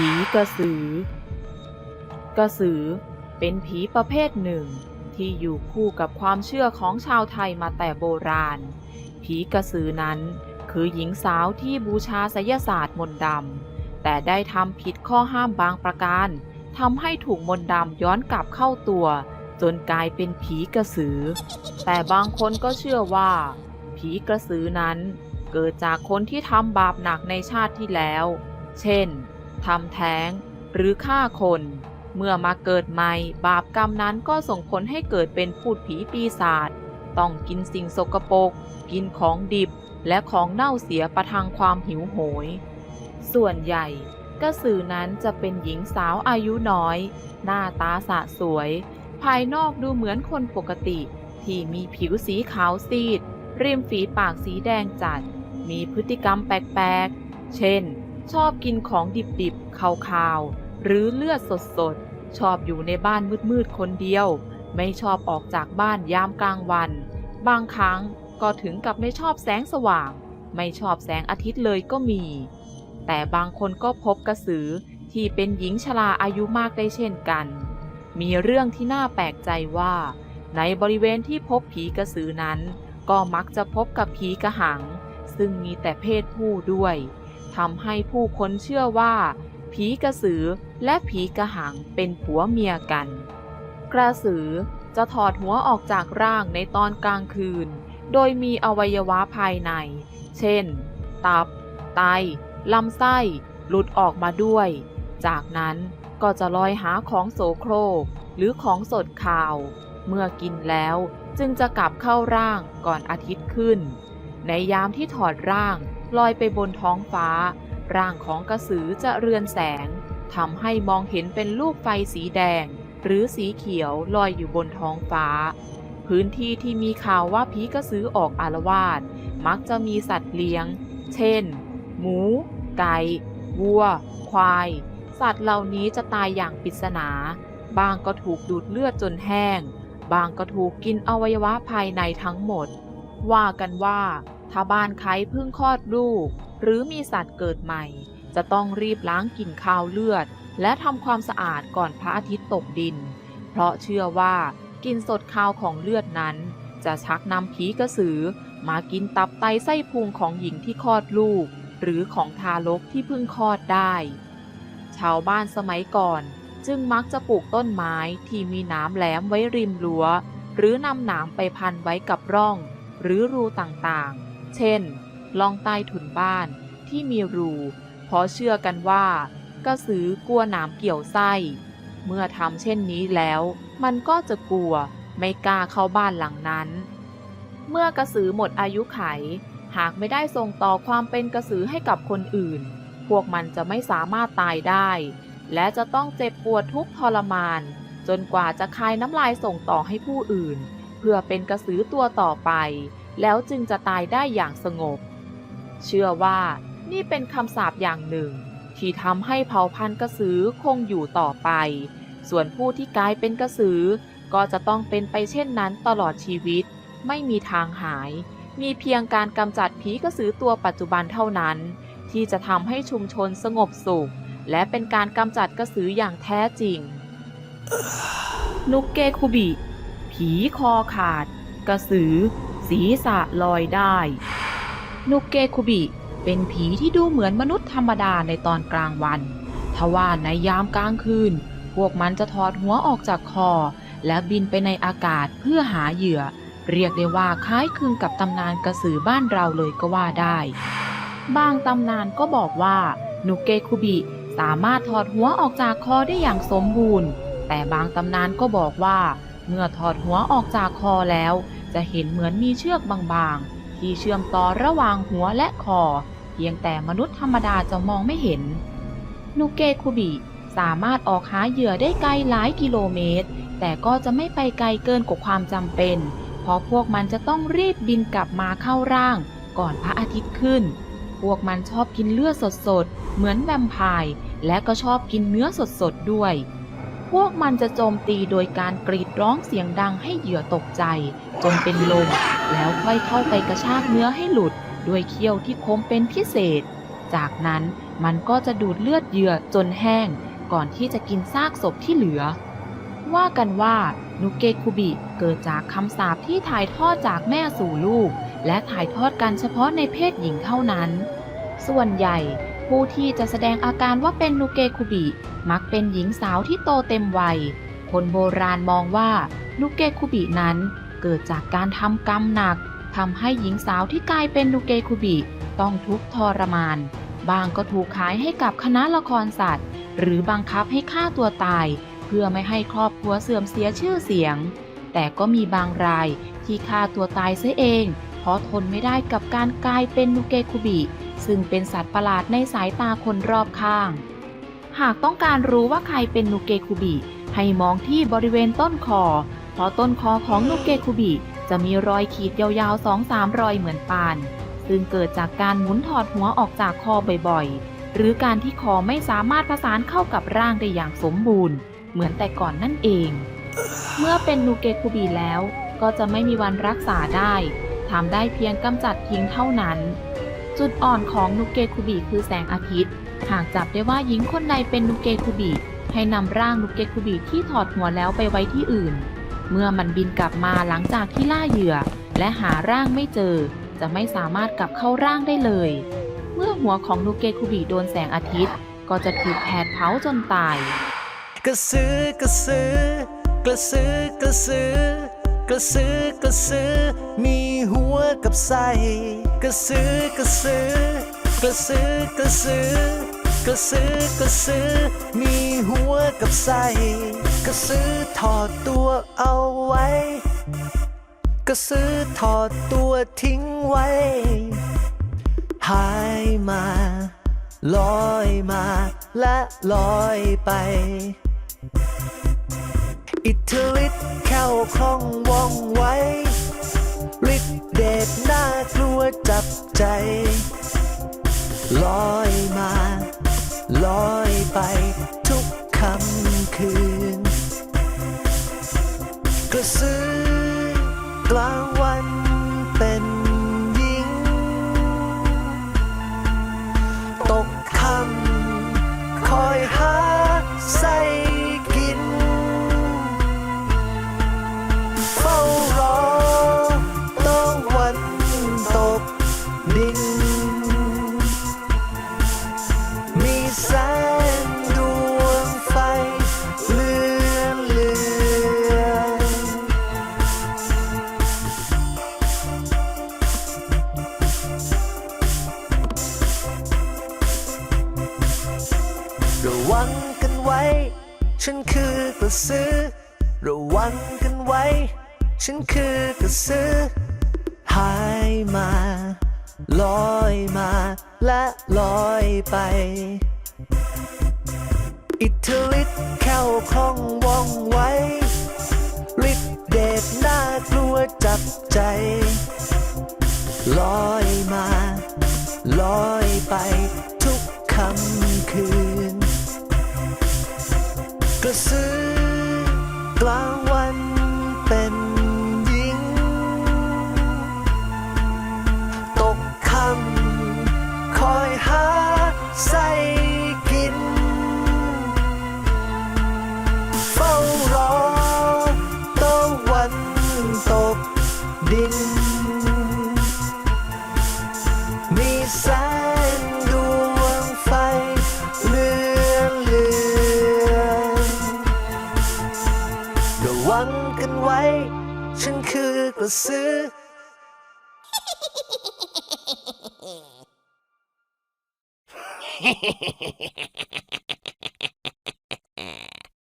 ผีกระสือ กระสือเป็นผีประเภทหนึ่ง ที่อยู่คู่กับความเชื่อของชาวไทยมาแต่โบราณ ผีกระสือนั้นคือหญิงสาวที่บูชาไสยศาสตร์มนต์ดำแต่ได้ทำผิดข้อห้ามบางประการทำให้ถูกมนต์ดำย้อนกลับเข้าตัว จนกลายเป็นผีกระสือ แต่บางคนก็เชื่อว่า ผีกระสือนั้นเกิดจากคนที่ทำบาปหนักในชาติที่แล้ว เช่น ทำแท้ง หรือฆ่าคน เมื่อมาเกิดใหม่ บาปกรรมนั้นก็ส่งผลให้เกิดเป็นพูดผีปีศาจต้องกินสิ่งสกปรกกินของดิบและของเน่าเสียประทังความหิวโหย ส่วนใหญ่กระสือนั้นจะเป็นหญิงสาวอายุน้อย หน้าตาสะสวย ภายนอกดูเหมือนคนปกติ ที่มีผิวสีขาวซีดริมฝีปากสีแดงจัด มีพฤติกรรมแปลกๆ เช่น ชอบกินของดิบๆคาวๆหรือเลือดสดๆ ชอบอยู่ในบ้านมืดๆคนเดียว ไม่ชอบออกจากบ้านยามกลางวัน บางครั้งก็ถึงกับไม่ชอบแสงสว่าง ไม่ชอบแสงอาทิตย์เลยก็มี แต่บางคนก็พบกระสือที่เป็นหญิงชราอายุมากได้เช่นกัน มีเรื่องที่น่าแปลกใจว่า ในบริเวณที่พบผีกระสือนั้น ก็มักจะพบกับผีกระหัง ซึ่งมีแต่เพศผู้ด้วย ทำให้ผู้คนเชื่อว่า ผีกระสือและผีกระหังเป็นผัวเมียกัน กระสือจะถอดหัวออกจากร่างในตอนกลางคืน โดยมีอวัยวะภายใน เช่น ตับ ไต ลำไส้ หลุดออกมาด้วย จากนั้นก็จะลอยหาของโสโครก หรือของสดข่าว เมื่อกินแล้วจึงจะกลับเข้าร่างก่อนอาทิตย์ขึ้น ในยามที่ถอดร่าง ลอยไปบนท้องฟ้า ร่างของกระสือจะเรือนแสงทำให้มองเห็นเป็นลูกไฟสีแดง หรือสีเขียวลอยอยู่บนท้องฟ้า พื้นที่ที่มีข่าวว่าผีกระสือออกอารวาสมักจะมีสัตว์เลี้ยง เช่น หมู ไก่ วัว ควาย สัตว์เหล่านี้จะตายอย่างปริศนา บางก็ถูกดูดเลือดจนแห้ง บางก็ถูกกินอวัยวะภายในทั้งหมด ว่ากันว่า ถ้าบ้านใครเพิ่งคลอดลูก หรือมีสัตว์เกิดใหม่ จะต้องรีบล้างกลิ่นคาวเลือด และทำความสะอาดก่อนพระอาทิตย์ตกดิน เพราะเชื่อว่ากลิ่นสดคาวของเลือดนั้น จะชักนำผีกระสือ มากินตับไตไส้พุงของหญิงที่คลอดลูก หรือของทารกที่เพิ่งคลอดได้ ชาวบ้านสมัยก่อนจึงมักจะปลูกต้นไม้ที่มีหนามแหลมไว้ริมรั้ว หรือนำหนามไปพันไว้กับร่อง หรือรูต่างๆ เช่น ล่องใต้ถุนบ้านที่มีรู เพราะเชื่อกันว่ากระสือกลัวหนามเกี่ยวไส้ เมื่อทำเช่นนี้แล้ว มันก็จะกลัวไม่กล้าเข้าบ้านหลังนั้น เมื่อกระสือหมดอายุไข หากไม่ได้ส่งต่อความเป็นกระสือให้กับคนอื่น พวกมันจะไม่สามารถตายได้ และจะต้องเจ็บปวดทุกทรมาน จนกว่าจะคายน้ำลายส่งต่อให้ผู้อื่น เพื่อเป็นกระสือตัวต่อไป แล้วจึงจะตายได้อย่างสงบ เชื่อว่านี่เป็นคำสาปอย่างหนึ่ง ที่ทำให้เผ่าพันธุ์กระสือคงอยู่ต่อไป ส่วนผู้ที่กลายเป็นกระสือ ก็จะต้องเป็นไปเช่นนั้นตลอดชีวิต ไม่มีทางหาย มีเพียงการกำจัดผีกระสือตัวปัจจุบันเท่านั้น ที่จะทำให้ชุมชนสงบสุข และเป็นการกำจัดกระสืออย่างแท้จริงนุกเกคุบิ ผีคอขาด กระสือ ศีรษะลอยได้นุกเกคุบิ เป็นผีที่ดูเหมือนมนุษย์ธรรมดาในตอนกลางวันทว่าในยามกลางคืน พวกมันจะถอดหัวออกจากคอ และบินไปในอากาศเพื่อหาเหยื่อ เรียกได้ว่าคล้ายคลึงกับตำนานกระสือบ้านเราเลยก็ว่าได้ บางตำนานก็บอกว่านุกเกคุบิสามารถถอดหัวออกจากคอได้อย่างสมบูรณ์ แต่บางตำนานก็บอกว่า เมื่อถอดหัวออกจากคอแล้ว จะเห็นเหมือนมีเชือกบางๆ ที่เชื่อมต่อระหว่างหัวและคอ เพียงแต่มนุษย์ธรรมดาจะมองไม่เห็นนุกเกคุบิสามารถออกหาเหยื่อได้ไกลหลายกิโลเมตร แต่ก็จะไม่ไปไกลเกินกว่าความจำเป็น เพราะพวกมันจะต้องรีบบินกลับมาเข้าร่าง ก่อนพระอาทิตย์ขึ้น พวกมันชอบกินเลือดสดๆ เหมือนแวมไพร์ และก็ชอบกินเนื้อสดๆ ด้วย พวกมันจะโจมตีโดยการกรีดร้องเสียงดังให้เหยื่อตกใจ จนเป็นลม แล้วค่อยเข้าไปกระชากเนื้อให้หลุด ด้วยเขี้ยวที่คมเป็นพิเศษ จากนั้นมันก็จะดูดเลือดเหยื่อจนแห้ง ก่อนที่จะกินซากศพที่เหลือ ว่ากันว่านุเกคุบิเกิดจากคำสาปที่ถ่ายทอดจากแม่สู่ลูก และถ่ายทอดกันเฉพาะในเพศหญิงเท่านั้น ส่วนใหญ่ ผู้ที่จะแสดงอาการว่าเป็นนุเกคุบิ มักเป็นหญิงสาวที่โตเต็มวัย คนโบราณมองว่านุเกคุบินั้นเกิดจากการทำกรรมหนักทำให้หญิงสาวที่กลายเป็นนุเกคุบิ ต้องทุกข์ทรมาน บางก็ถูกขายให้กับคณะละครสัตว์ หรือบังคับให้ฆ่าตัวตาย เพื่อไม่ให้ครอบครัวเสื่อมเสียชื่อเสียง แต่ก็มีบางรายที่ฆ่าตัวตายเสียเอง เพราะทนไม่ได้กับการกลายเป็นนุเกคุบิ ซึ่งเป็นสัตว์ประหลาดในสายตาคนรอบข้าง หากต้องการรู้ว่าใครเป็นนุเกคุบิให้มองที่บริเวณต้นคอ เพราะต้นคอของนุเกคุบิจะมีรอยขีดยาวๆสองสามรอยเหมือนปาน ซึ่งเกิดจากการหมุนถอดหัวออกจากคอบ่อยๆ หรือการที่คอไม่สามารถผสานเข้ากับร่างได้อย่างสมบูรณ์ เหมือนแต่ก่อนนั่นเอง เมื่อเป็นนูเกคุบีแล้ว ก็จะไม่มีวันรักษาได้ทำได้เพียงกำจัดทิ้งเท่านั้น จุดอ่อนของนูเกคุบีคือแสงอาทิตย์ หากจับได้ว่าหญิงคนใดเป็นนูเกคุบีให้นำร่างนูเกคุบีที่ถอดหัวแล้วไปไว้ที่อื่น เมื่อมันบินกลับมาหลังจากที่ล่าเหยื่อ และหาร่างไม่เจอ จะไม่สามารถกลับเข้าร่างได้เลย เมื่อหัวของนูเกคุบีโดนแสงอาทิตย์ ก็จะถูกแผดเผาจนตาย กระสือกระสือกระสือกระสือกระสือกระสือมีหัวกับไส้กระสือกระสือกระสือกระสือกระสือกระสือมีหัวกับไส้กระสือถอดตัวเอาไว้ กระสือถอดตัวทิ้งไว้ หายมาลอยมาและลอยไป อิทธิฤทธิ์เข้าคล่องว่องไว วจับใจ ลอยมา ลอยไป ระสือ ระวังกันไว้ ฉันคือกระสือ หายมา ลอยมาและลอยไป อิทธิฤทธิ์เข้าคล่องว่องไวฤทธิ์เดชน่ากลัวจับใจ ลอยมา น มีแสงดวงไฟเลือนเลือนระวังกันไว้ ฉันคือกระสือ